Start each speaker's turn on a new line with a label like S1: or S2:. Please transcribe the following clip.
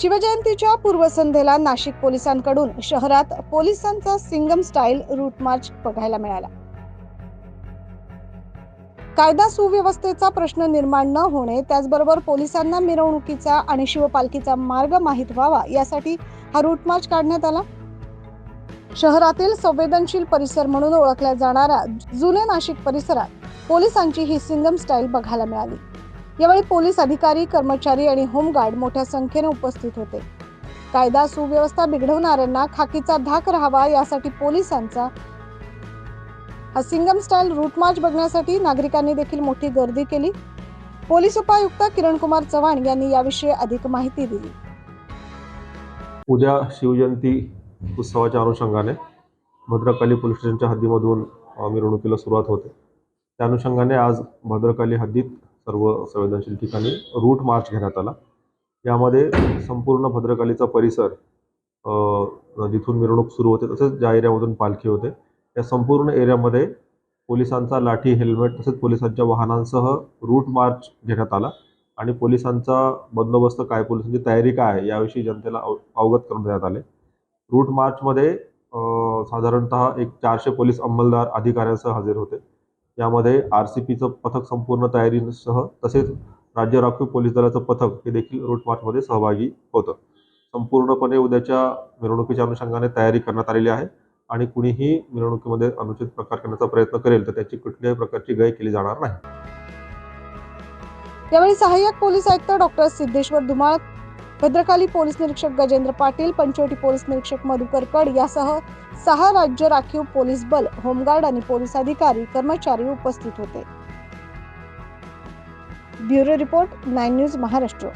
S1: शिवजयंतीच्या पूर्वसंध्येला नाशिक पोलिसांकडून शहरात पोलिसांचा सिंगम स्टाईल रूट मार्च बघायला मिळाला. कायदा सुव्यवस्थेचा प्रश्न निर्माण न होणे त्याचबरोबर पोलिसांना मिरवणुकीचा आणि शिवपालखीचा मार्ग माहीत व्हावा यासाठी हा रूट मार्च काढण्यात आला. शहरातील संवेदनशील परिसर म्हणून ओळखल्या जाणाऱ्या जुने नाशिक परिसरात पोलिसांची ही सिंगम स्टाईल बघायला मिळाली. यावेळी पोलीस अधिकारी कर्मचारी आणि होमगार्ड मोठ्या संख्येने उपस्थित होते. कायदा सुव्यवस्था बिघडवणाऱ्यांना खाकीचा धाक राहावा यासाठी पोलिसांचा हा सिंगम स्टाईल रूट मार्च बघण्यासाठी नागरिकांनी देखील मोठी गर्दी केली. पोलीस उपायुक्त किरण कुमार चव्हाण यांनी याविषयी अधिक माहिती दिली.
S2: उद्या शिवजयंती उत्सवाच्या अनुषंगाने भद्रकाली पोलीस स्टेशनच्या हद्दीमधून मिरवणुकीला सुरुवात होते. त्या अनुषंगाने आज भद्रकाली हद्दीत सर्व संवेदनशील ठिकाणी रूट मार्च घेण्यात आला. यामध्ये संपूर्ण भद्रकालीचा परिसर जिथून मिरवणूक सुरू होते तसेच ज्या एरियामधून पालखी होते या संपूर्ण एरियामध्ये पोलिसांचा लाठी हेल्मेट तसेच पोलिसांच्या वाहनांसह रूट मार्च घेण्यात आला. आणि पोलिसांचा बंदोबस्त काय पोलिसांची तयारी काय आहे याविषयी जनतेला अव अवगत करून देण्यात आले. रूट मार्चमध्ये साधारणतः एक चारशे पोलीस अंमलदार अधिकाऱ्यांसह हजर होते. यामध्ये आर सी पीचं पथक संपूर्ण तयारीसह तसेच राज्य राखीव पोलीस दलाचं पथक हे देखील रूट मार्चमध्ये सहभागी होतं. संपूर्णपणे उद्याच्या मिरवणुकीच्या अनुषंगाने तयारी करण्यात आलेली आहे आणि कुणीही मिरवणुकीमध्ये अनुचित प्रकार करण्याचा प्रयत्न करेल तर त्याची कुठल्याही प्रकारची गय केली जाणार नाही.
S1: यावेळी सहाय्यक पोलीस आयुक्त डॉक्टर सिद्धेश्वर धुमाळ भद्रकाली पोलीस निरीक्षक गजेंद्र पाटील पंचवटी पोलीस निरीक्षक मधुकर कड यासह सहा राज्य राखीव पोलीस बल होमगार्ड आणि पोलीस अधिकारी कर्मचारी उपस्थित होते. Bureau report nine news Maharashtra.